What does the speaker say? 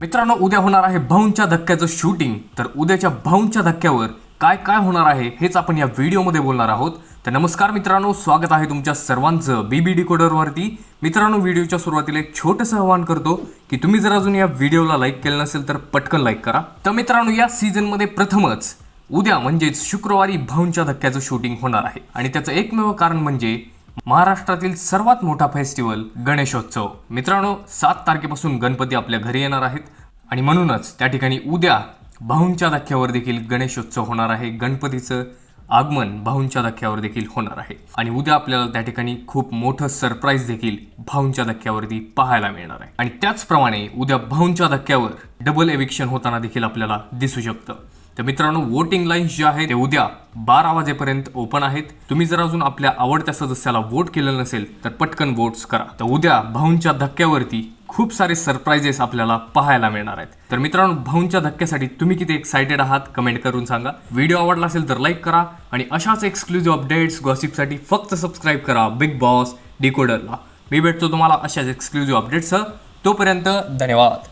मित्रांनो उद्या होणार आहे भाऊंच्या धक्क्याचं शूटिंग तर उद्याच्या भाऊंच्या धक्क्यावर काय काय होणार आहे हेच आपण या व्हिडिओमध्ये बोलणार आहोत. तर नमस्कार मित्रांनो स्वागत आहे तुमच्या सर्वांचं बी बी डिकोडरवरती मित्रांनो व्हिडिओच्या सुरुवातीला एक छोटंसं आवाहन करतो की तुम्ही जर अजून या व्हिडिओला लाईक केलं नसेल तर पटकन लाईक करा. तर मित्रांनो या सीझनमध्ये प्रथमच उद्या म्हणजेच शुक्रवारी भाऊंच्या धक्क्याचं शूटिंग होणार आहे. आणि त्याचं एकमेव कारण म्हणजे महाराष्ट्रातील सर्वात मोठा फेस्टिवल गणेशोत्सव. मित्रांनो सात तारखेपासून गणपती आपल्या घरी येणार आहेत आणि म्हणूनच त्या ठिकाणी उद्या भाऊंच्या धक्क्यावर देखील गणेशोत्सव होणार आहे. गणपतीचं आगमन भाऊंच्या धक्क्यावर देखील होणार आहे. आणि उद्या आपल्याला त्या ठिकाणी खूप मोठं सरप्राईज देखील भाऊंच्या धक्क्यावरती पाहायला मिळणार आहे. आणि त्याचप्रमाणे उद्या भाऊंच्या धक्क्यावर डबल एविक्शन होताना देखील आपल्याला दिसू शकतं. तर मित्रांनो वोटिंग लाईन्स जे आहे ते उद्या बारा वाजेपर्यंत ओपन आहेत. तुम्ही जर अजून आपल्या आवडत्या सदस्याला वोट केलं नसेल तर पटकन वोट्स करा. तर उद्या भाऊंच्या धक्क्यावरती खूप सारे सरप्राइजेस आपल्याला पाहायला मिळणार आहेत. तर मित्रांनो भाऊंच्या धक्क्यासाठी तुम्ही किती एक्सायटेड आहात कमेंट करून सांगा. व्हिडिओ आवडला असेल तर लाईक करा आणि अशाच एक्सक्लुझिव्ह अपडेट्स गॉसिपसाठी फक्त सबस्क्राईब करा बिग बॉस डिकोडरला मी भेटतो तुम्हाला अशाच एक्सक्लुझिव्ह अपडेट्ससह तोपर्यंत धन्यवाद.